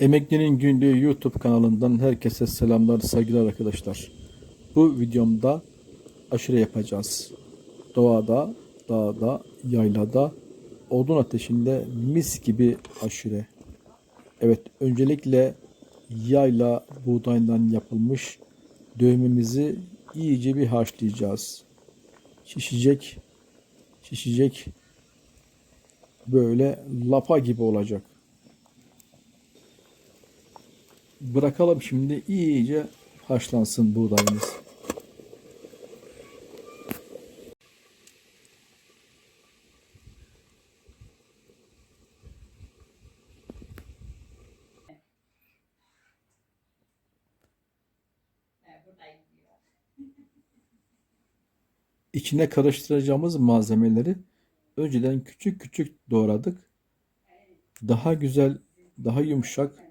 Emeklinin Günlüğü YouTube kanalından herkese selamlar, saygılar arkadaşlar. Bu videomda aşure yapacağız. Doğada, dağda, yaylada, odun ateşinde mis gibi aşure. Evet, öncelikle yayla buğdayından yapılmış dövmemizi iyice bir haşlayacağız. Şişecek, şişecek, böyle lapa gibi olacak. Bırakalım şimdi iyice haşlansın buğdayımız. İçine karıştıracağımız malzemeleri önceden küçük küçük doğradık. Daha güzel, daha yumuşak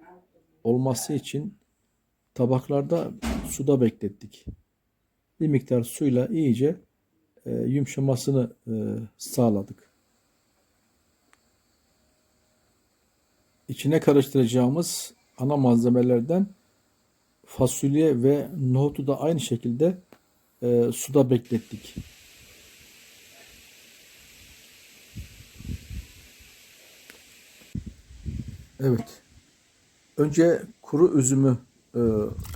olması için tabaklarda suda beklettik. Bir miktar suyla iyice e, yumuşamasını e, sağladık. İçine karıştıracağımız ana malzemelerden fasulye ve nohutu da aynı şekilde e, suda beklettik. Evet. Önce kuru üzümü e,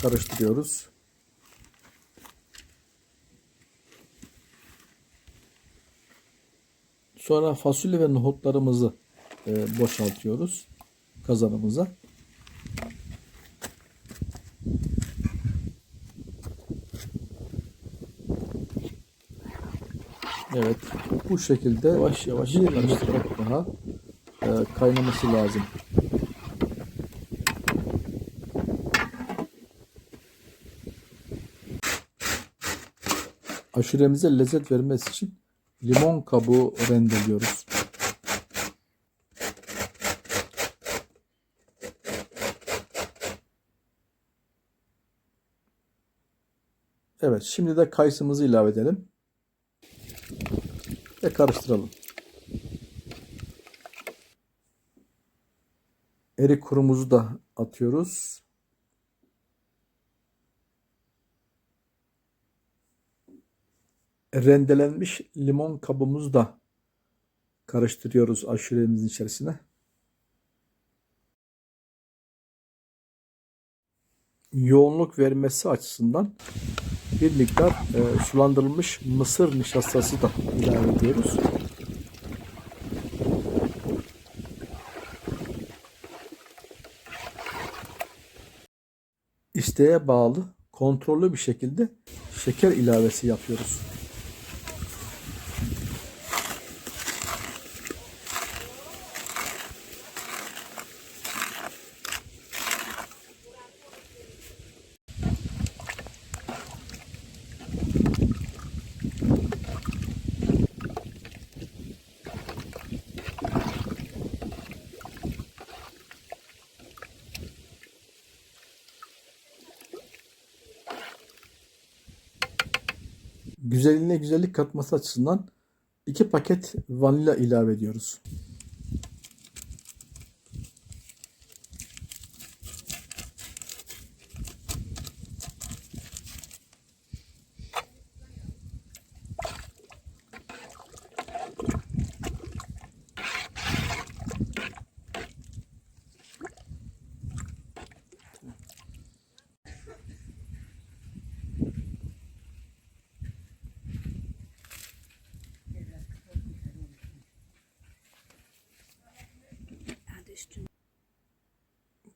karıştırıyoruz. Sonra fasulye ve nohutlarımızı e, boşaltıyoruz kazanımıza. Evet, bu şekilde yavaş yavaş karıştırarak daha e, kaynaması lazım. Aşuremize lezzet vermesi için limon kabuğu rendeliyoruz. Evet, şimdi de kayısımızı ilave edelim. Ve karıştıralım. Erik kurumuzu da atıyoruz. Rendelenmiş limon kabımızı da karıştırıyoruz aşuremizin içerisine. Yoğunluk vermesi açısından bir miktar e, sulandırılmış mısır nişastası da ilave ediyoruz. İsteğe bağlı kontrollü bir şekilde şeker ilavesi yapıyoruz. Güzelliğine güzellik katması açısından iki paket vanilya ilave ediyoruz.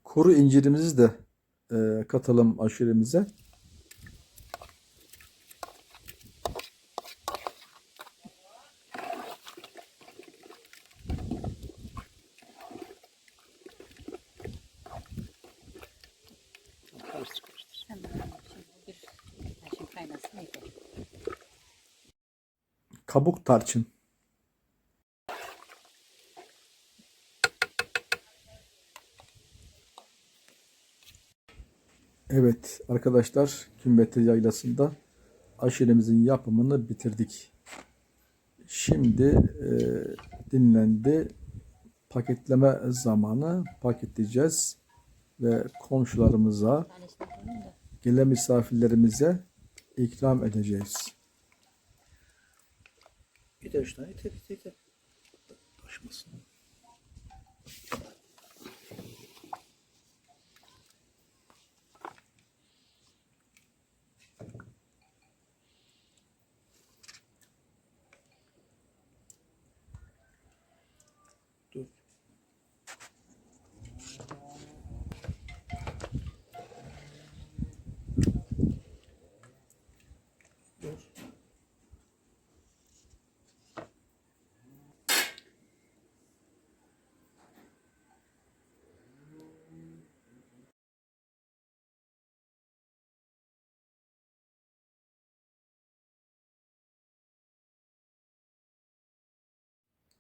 Kuru incirimizi de e, katalım aşuremize. Karıştır karıştır. Hemen şimdi bir taşın kaynasın yeter. Kabuk tarçın. Evet arkadaşlar Kümbetli Yaylası'nda aşuremizin yapımını bitirdik. Şimdi e, dinlendi. Paketleme zamanı paketleyeceğiz. ve komşularımıza, gelen misafirlerimize ikram edeceğiz. Üç tane, yeter, yeter, yeter. Taşmasın.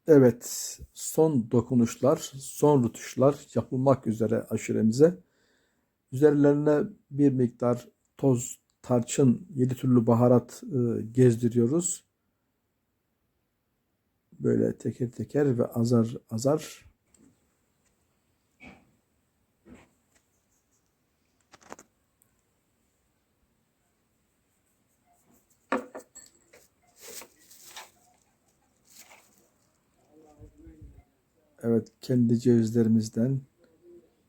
Evet, son dokunuşlar, son rutuşlar yapılmak üzere aşuremize. Üzerlerine bir miktar toz, tarçın, yedi türlü baharat e, gezdiriyoruz. Böyle teker teker ve azar azar Evet, kendi cevizlerimizden,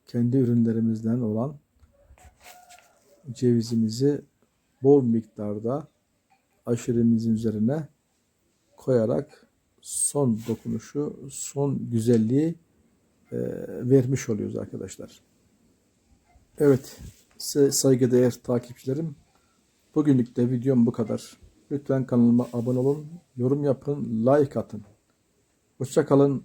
kendi ürünlerimizden olan cevizimizi bol miktarda aşuremizin üzerine koyarak son dokunuşu, son güzelliği e, vermiş oluyoruz arkadaşlar. Evet, saygıdeğer takipçilerim. Bugünlük de videom bu kadar. Lütfen kanalıma abone olun, yorum yapın, like atın. Hoşça kalın.